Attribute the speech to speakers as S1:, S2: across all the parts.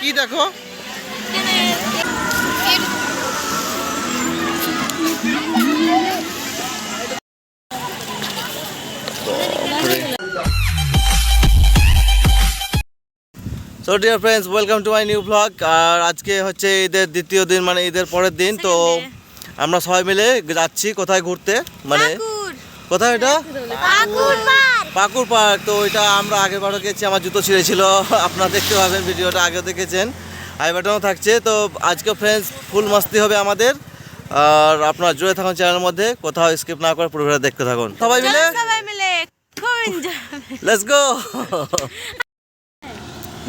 S1: কি দেখো? So dear friends welcome to my new blog আর আজকে হচ্ছে ঈদের দ্বিতীয় দিন মানে ঈদের পরের দিন তো আমরা সবাই মিলে যাচ্ছি কোথায় ঘুরতে? মানে কোথায় এটা? পাকুর পার্ক তো ওইটা আমরা আগের বারও গেছি আমার জুতো ছিঁড়েছিল আপনারা দেখতে পাবেন ভিডিওটা আগেও দেখেছেন। আই বাটনও থাকছে তো আজকে ফ্রেন্ডস ফুল মাস্তি হবে আমাদের। আর আপনার জুড়ে থাকুন চ্যানেলের মধ্যে কোথাও স্কিপ না করে পুরো ভিডিও দেখতে থাকুন। সবাই মিলে?
S2: সবাই মিলে খুব এনজয়
S1: লেটস গো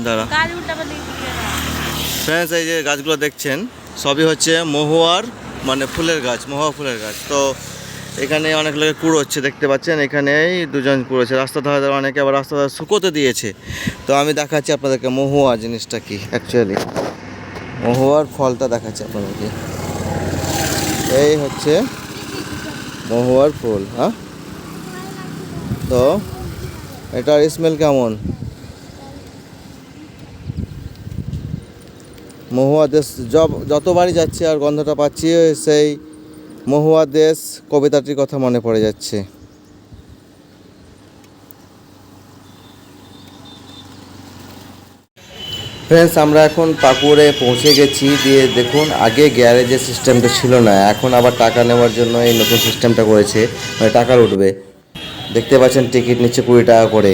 S1: দাঁড়া। ফ্রেন্ডস এই যে গাছগুলো দেখছেন সবই হচ্ছে মহুয়ার মানে ফুলের গাছ মহুয়া ফুলের গাছ। তো এখানে অনেক লোকে কুড়োচ্ছে দেখতে পাচ্ছেন? এখানেই দুজন কুড়োচ্ছে রাস্তা ধারে অনেকে আবার রাস্তা ধারে শুকোতে দিয়েছে। তো আমি দেখাচ্ছি আপনাদেরকে মহুয়া জিনিসটা কি অ্যাকচুয়ালি মহুয়ার ফলটা দেখাচ্ছি আপনাদেরকে। এই হচ্ছে মহুয়ার ফুল হ্যাঁ? তো এটার স্মেল কেমন? মহুয়া দেশ যব- যতবারই যাচ্ছি আর গন্ধটা পাচ্ছি, সেই মহুয়া দেশ কবিতাটির কথা মনে পড়ে যাচ্ছে। ফ্রেন্ডস আমরা এখন পাকুড়ে পৌঁছে গেছি। দিয়ে দেখুন আগে গ্যারেজের সিস্টেমটা ছিল না এখন আবার টাকা নেওয়ার জন্য এই নতুন সিস্টেমটা করেছে। মানে টাকা উঠবে দেখতে পাচ্ছেন টিকিট নিচ্ছে কুড়ি টাকা করে।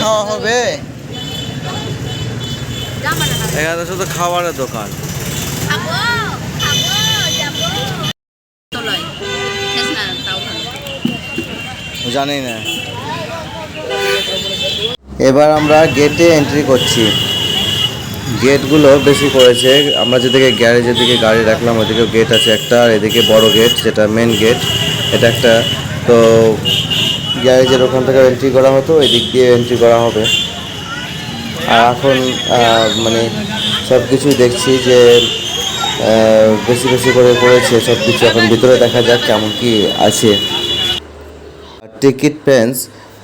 S1: খাওয়া হবে? এখানে শুধু খাবারের দোকান। জানি না এবার আমরা গেটে এন্ট্রি করছি। গেটগুলো বেশি করেছে। আমরা যেদিকে গ্যারেজের দিকে গাড়ি রাখলাম ওদিকে গেট আছে একটা, আর এদিকে বড় গেট যেটা মেন গেট এটা একটা। তো গ্যারেজের ওখান থেকে এন্ট্রি করা হতো এই দিক দিয়ে এন্ট্রি করা হবে। আর এখন মানে সব কিছুই দেখছি যে বেশি বেশি করে করেছে সব কিছু এখন ভিতরে দেখা যাক কেমন কি আছে। টিকিট প্যান্স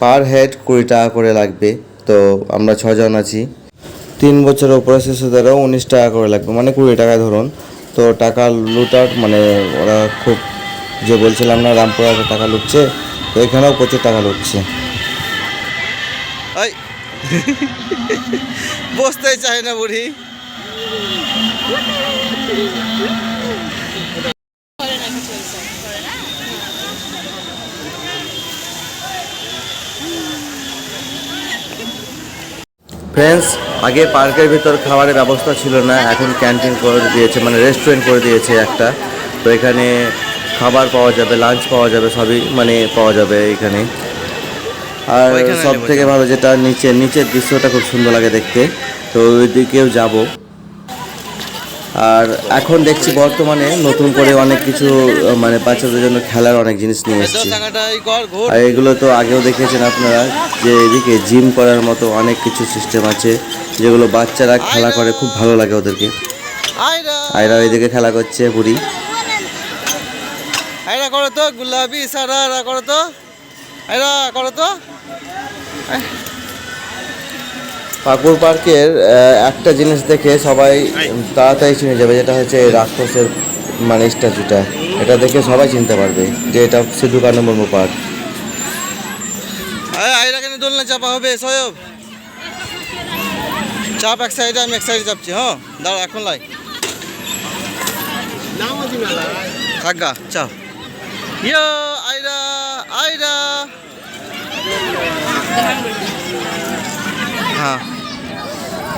S1: পার হেড কুড়ি টাকা করে লাগবে, তো আমরা ছজন আছি। তিন বছরের উপরে শিশুদেরও উনিশ টাকা করে লাগবে মানে কুড়ি টাকা ধরুন। তো টাকা লুটার মানে ওরা খুব যে বলছিলাম না রামপুরাতে টাকা লুটছে, তো এখানেও প্রচুর টাকা লুটছে। বসতে চায় না বুড়ি। ফ্রেন্ডস আগে পার্কের ভিতর খাবারের ব্যবস্থা ছিল না এখন ক্যান্টিন করে দিয়েছে মানে রেস্টুরেন্ট করে দিয়েছে একটা। তো এখানে খাবার পাওয়া যাবে লাঞ্চ পাওয়া যাবে সবই মানে পাওয়া যাবে এখানে। আর সব থেকে ভালো যেটা নিচে নিচের দৃশ্যটা খুব সুন্দর লাগে দেখতে। তো ওই দিকেও যাব। আর এখন দেখছি বর্তমানে নতুন করে অনেক কিছু মানে বাচ্চাদের জন্য খেলার অনেক জিনিস নিয়ে এসেছে। আর এগুলো তো আগেও দেখেছেন আপনারা, যে এদিকে জিম করার মতো অনেক কিছু সিস্টেম আছে, যেগুলো বাচ্চারা খেলা করে, খুব ভালো লাগে ওদেরকে। আয়রা এদিকে খেলা করছে বুড়ি আয়রা করো তো, গুলাবি, সারা করো তো। আয়রা করো তো। পাকুর পার্কের একটা জিনিস দেখে সবাই তাড়াতাড়ি চিনে যাবে, যেটা হচ্ছে রাক্ষসের মানে স্ট্যাচুটা এটা দেখে সবাই চিনতে পারবে যে এটা সিধু কানু মুর্মু পার্ক দোলনা চাপা হবে, সয়ব। চাপ এক সাইডে আমি এক সাইডে চাপছি হ্যাঁ? দাঁড়া, এখন লাই। থাকা চাপ ইয়ো, আয়রা আয়রা। হ্যাঁ।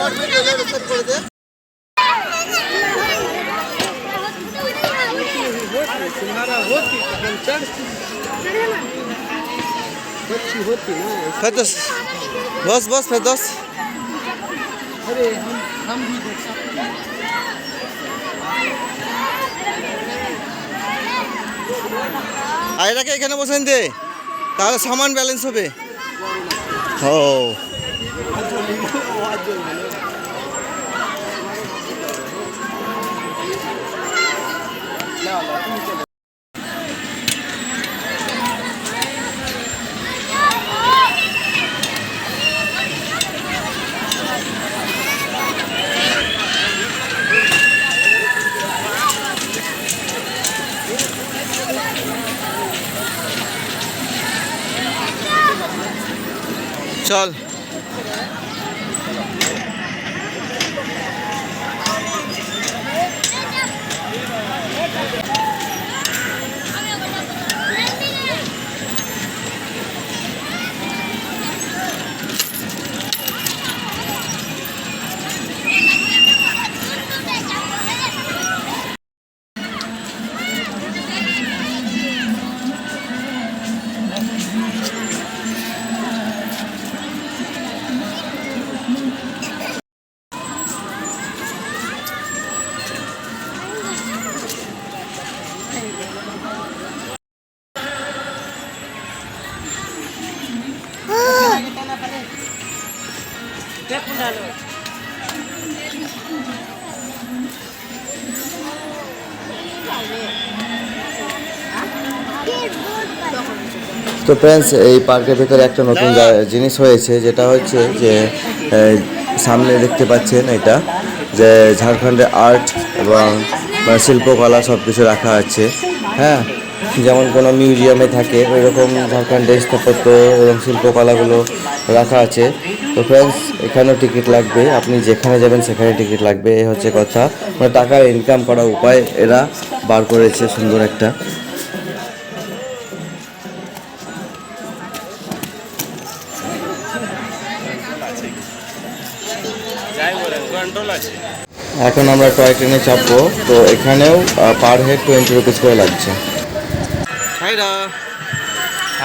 S1: আয়রা শর্ট ভিডিও সেট করে দে ফেরদোস, বস বস, ফেরদোস। আর, এটাকে এখানে বসেন দে, তাহলে সামান ব্যালেন্স হবে। ও। चल। তো ফ্রেন্ডস এই পার্কের ভেতরে একটা নতুন জিনিস হয়েছে যেটা হচ্ছে যে সামনে দেখতে পাচ্ছেন এটা যে ঝাড়খণ্ডের আর্ট এবং মানে শিল্পকলা সব কিছু রাখা আছে। হ্যাঁ যেমন কোনো মিউজিয়ামে থাকে ওই রকম ঝাড়খণ্ডের স্থাপত্য এবং শিল্পকলাগুলো রাখা আছে। তো ফ্রেন্ডস এখানেও টিকিট লাগবে আপনি যেখানে যাবেন সেখানে টিকিট লাগবে এই হচ্ছে কথা। মানে টাকা ইনকাম করার উপায় এরা বার করেছে সুন্দর একটা। এখন আমরা টয় ট্রেনে চাপবো তো এখানেও পার হেড টোয়েন্টি রুপিস করে লাগছে।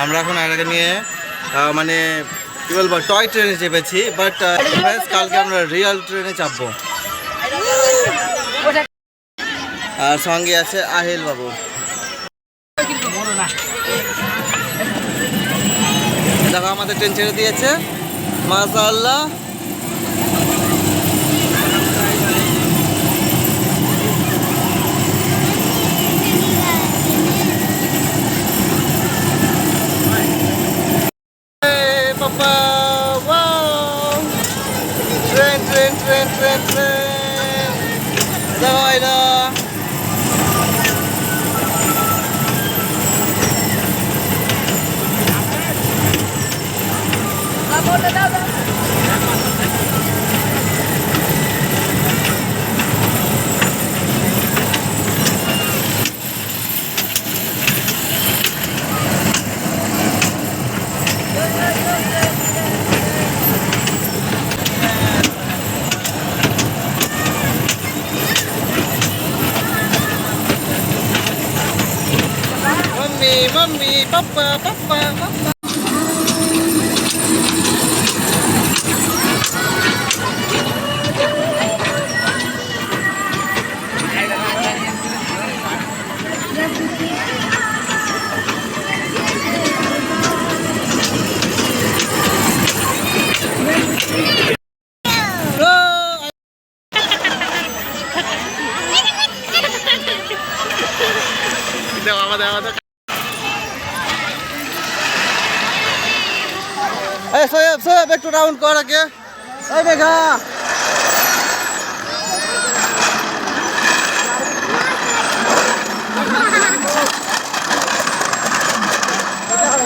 S1: আমরা এখন আয়রাকে নিয়ে মানে কি বলব টয় ট্রেনে চেপেছি বাট কালকে আমরা রিয়েল ট্রেনে চাপবো। আর সঙ্গে আছে আহিল বাবু। দেখো আমাদের ট্রেন ছেড়ে দিয়েছে। মাশা bắp এই সোয়েব সোয়েব একটু রাউন্ড কর আগে। এই মেঘা।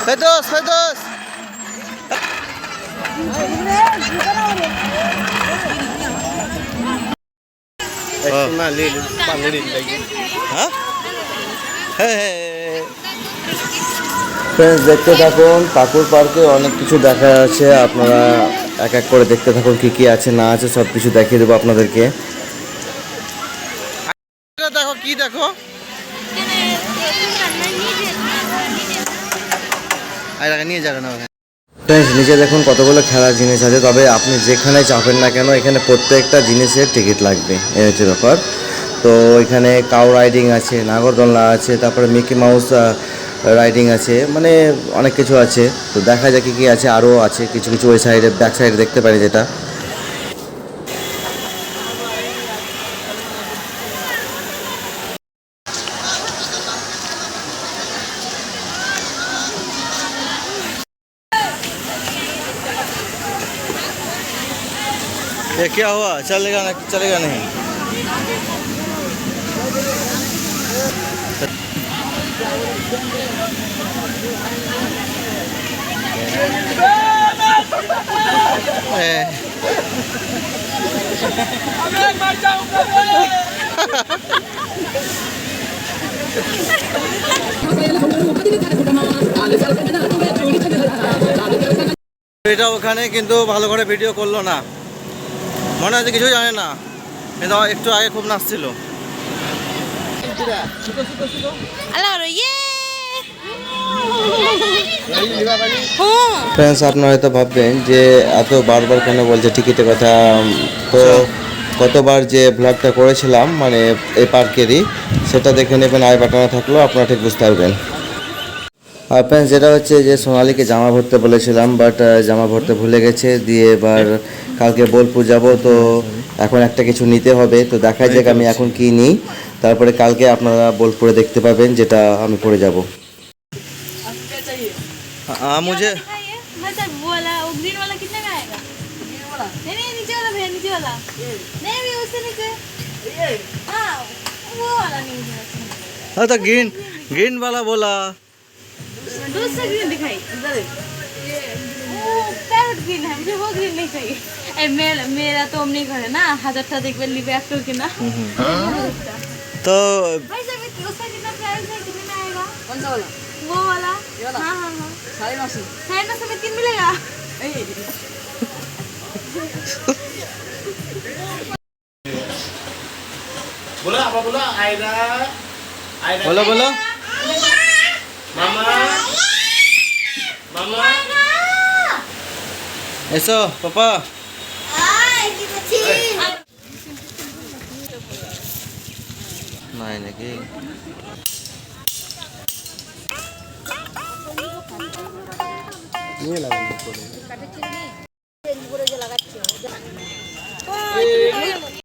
S1: ফেদোস ফেদোস
S3: পানি লাগি
S1: হ্যাঁ ফ্রেন্ডস দেখতে থাকুন। কাকুর পার্কে অনেক কিছু দেখা আছে। আপনারা এক এক করে দেখতে থাকুন কি কি আছে না আছে সব কিছু দেখিয়ে দেবো আপনাদেরকে। দেখো কি দেখো? নিয়ে যাবে না ফ্রেন্ডস নিচে দেখুন কতগুলো খেলার জিনিস আছে। তবে আপনি যেখানে চাপেন না কেন এখানে প্রত্যেকটা জিনিসের টিকিট লাগবে। এই হচ্ছে ব্যাপার। তো এখানে কাউ রাইডিং আছে নাগরদোলনা আছে তারপরে মিকি মাউস রাইডিং আছে মানে অনেক কিছু আছে তো দেখা যাক কী কী আছে আরও আছে কিছু কিছু ওই সাইডে ব্যাক সাইডে দেখতে পারি যেটা ये क्या हुआ चलेगा ना चलेगा नहीं এটা ওখানে কিন্তু ভালো করে ভিডিও করল না। মনে হচ্ছে কিছুই জানে না। কিন্তু একটু আগে খুব নাচছিল। ফ্রেন্ডস আপনারা হয়তো ভাববেন যে এত বারবার কেন বলছে টিকিটের কথা? তো কতবার যে ব্লগটা করেছিলাম মানে এই পার্কেরই সেটা দেখে নেবেন আই বাটনে থাকলেও আপনারা ঠিক বুঝতে পারবেন। আর ফ্রেন্ডস যেটা হচ্ছে যে সোনালিকে জামা ভরতে বলেছিলাম বাট জামা ভরতে ভুলে গেছে দিয়ে এবার কালকে বোলপুর যাব তো এখন একটা কিছু নিতে হবে তো দেখা যাক আমি এখন কি নিই। তারপরে কালকে আপনারা বোলপুরে দেখতে পাবেন যেটা আমি পরে যাব मुझे
S2: दिखाइए मतलब वो वाला वो ग्रीन वाला कितने में आएगा ग्रीन वाला नहीं नहीं नीचे वाला भैया नीचे वाला नहीं भी उससे नीचे हाँ वो वाला नहीं है
S1: हाँ तो ग्रीन ग्रीन वाला बोला
S2: दूसरा ग्रीन दिखाई इधर वो पैरोट ग्रीन है मुझे वो ग्रीन नहीं चाहिए ए मेरा मेरा तो हम नहीं करे ना হাজারটা দেখবে লিবে একটা কিনা
S1: तो
S2: भाई साहब ये- उसका कितना प्राइस है कितने में आएगा कौन सा वाला वो वाला हाँ हाँ हाँ साढ़े नौ सौ साढ़े नौ सौ में तीन मिलेगा
S3: बोलो apa बोलो Aida Aida
S1: बोलो बोलो
S3: Mama Mama
S1: ऐसो पापा তাই নাকি?
S3: নিয়ে লাগানো করে।